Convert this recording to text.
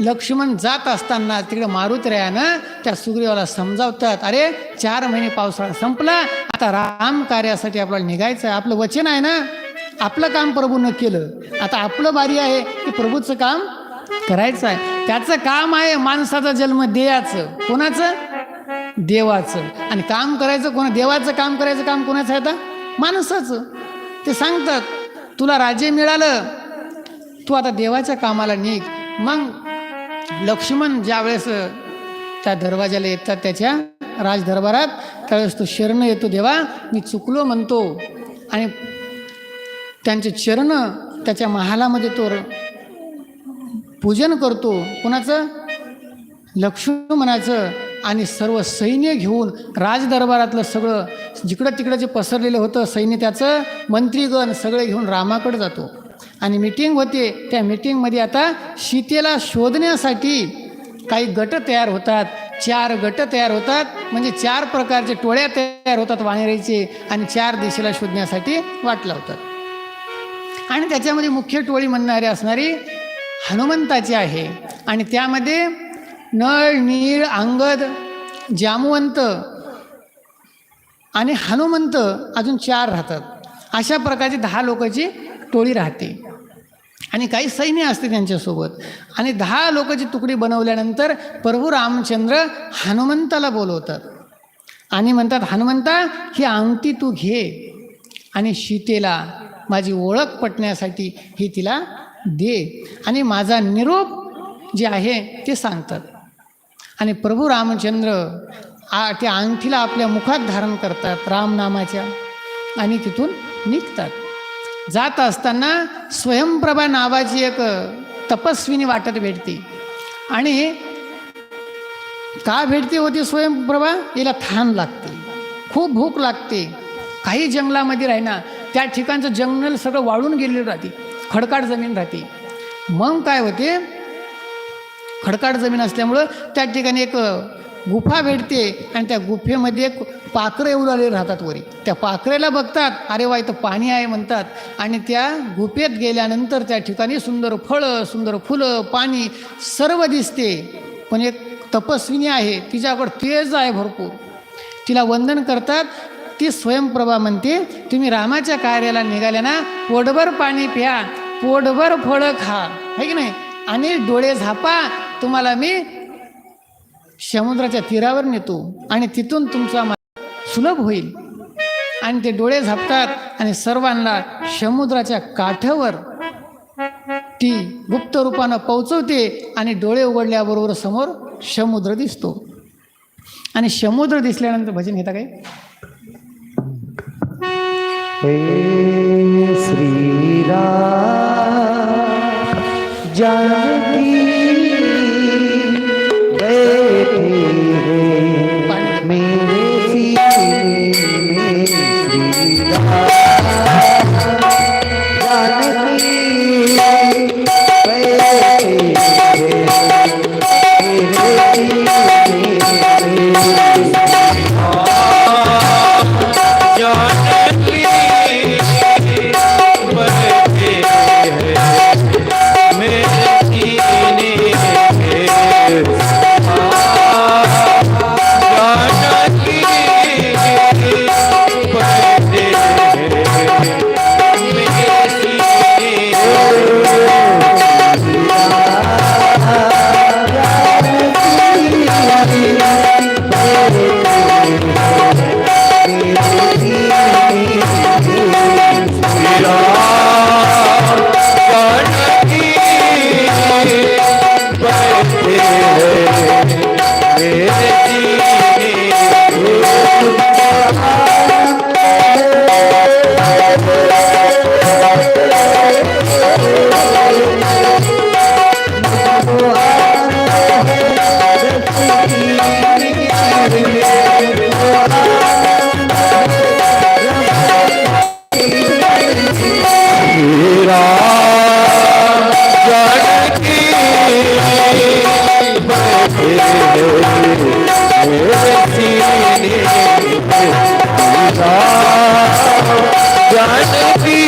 लक्ष्मण जात असताना तिकडे मारुतरायानं त्या सुग्रीवाला समजावतात अरे चार महिने पावसाळा संपला आता राम कार्यासाठी आपल्याला निघायचं आहे. आपलं वचन आहे ना? आपलं काम प्रभूनं केलं. आता आपलं बारी आहे की प्रभूचं काम करायचं आहे. त्याचं काम आहे माणसाचा जन्म देयाचं कोणाचं? देवाचं. आणि काम करायचं कोणा? देवाचं काम करायचं काम कोणाचं आहे आता? माणसाचं. ते सांगतात तुला राज्य मिळालं. तू आता देवाच्या कामाला निघ. मग लक्ष्मण ज्यावेळेस त्या दरवाजाला येतात त्याच्या राजदरबारात त्यावेळेस तो शरण येतो देवा मी चुकलो म्हणतो. आणि त्यांचे चरण त्याच्या महालामध्ये तो र- पूजन करतो. कोणाचं? लक्ष्मणाचं आणि सर्व सैन्य घेऊन राजदरबारातलं सगळं जिकडं तिकडं जे पसरलेलं होतं सैन्य त्याचं मंत्रीगण सगळे घेऊन रामाकडे जातो. आणि मिटिंग होते. त्या मिटिंगमध्ये आता सीतेला शोधण्यासाठी काही गट तयार होतात. चार गट तयार होतात. म्हणजे चार प्रकारचे टोळ्या तयार होतात वाणेरीचे आणि चार दिशेला शोधण्यासाठी वाट लावतात. आणि त्याच्यामध्ये मुख्य टोळी म्हणणारी असणारी हनुमंताची आहे. आणि त्यामध्ये नळ नीळ अंगद जामवंत आणि हनुमंत अजून चार राहतात. अशा प्रकारची दहा लोकांची टोळी राहते. आणि काही सैन्य असते त्यांच्यासोबत. आणि दहा लोकांची तुकडी बनवल्यानंतर प्रभू रामचंद्र हनुमंताला बोलवतात. आणि म्हणतात हनुमंता ही अंगठी तू घे. आणि सीतेला माझी ओळख पटण्यासाठी ही तिला दे. आणि माझा निरोप जे आहे ते सांगतात. आणि प्रभू रामचंद्र आ त्या अंगठीला आपल्या मुखात धारण करतात रामनामाच्या आणि तिथून निघतात. जात असताना स्वयंप्रभा नावाची एक तपस्विनी वाटत भेटते. आणि का भेटते होती स्वयंप्रभा? हिला थान लागते. खूप भूक लागते. काही जंगलामध्ये राहिना त्या ठिकाणचं जंगल सगळं वाळून गेलेलं राहते. खडकाड जमीन राहते. मग काय होते? खडकाट जमीन असल्यामुळं त्या ठिकाणी एक गुफा भेटते आणि त्या गुफेमध्ये एक पाखरं उडाले राहतात वरी. त्या पाखरेला बघतात अरे वा इथं पाणी आहे म्हणतात. आणि त्या गुफेत गेल्यानंतर त्या ठिकाणी सुंदर फळं सुंदर फुलं पाणी सर्व दिसते. पण एक तपस्विनी आहे तिच्याकडं तेज आहे भरपूर. तिला वंदन करतात ती स्वयंप्रभा म्हणते तुम्ही रामाच्या कार्याला निघाल्या ना पोटभर पाणी प्या पोटभर फळं खा. है की नाही? आणि डोळे झापा तुम्हाला मी समुद्राच्या तीरावर नेतो आणि तिथून तुमचा सुलभ होईल. आणि ते डोळे झापतात आणि सर्वांना समुद्राच्या काठावर ती गुप्त रूपानं पोचवते आणि डोळे उघडल्याबरोबर समोर समुद्र दिसतो. आणि समुद्र दिसल्यानंतर भजन घेता काय? श्रीरा Amém. जानकी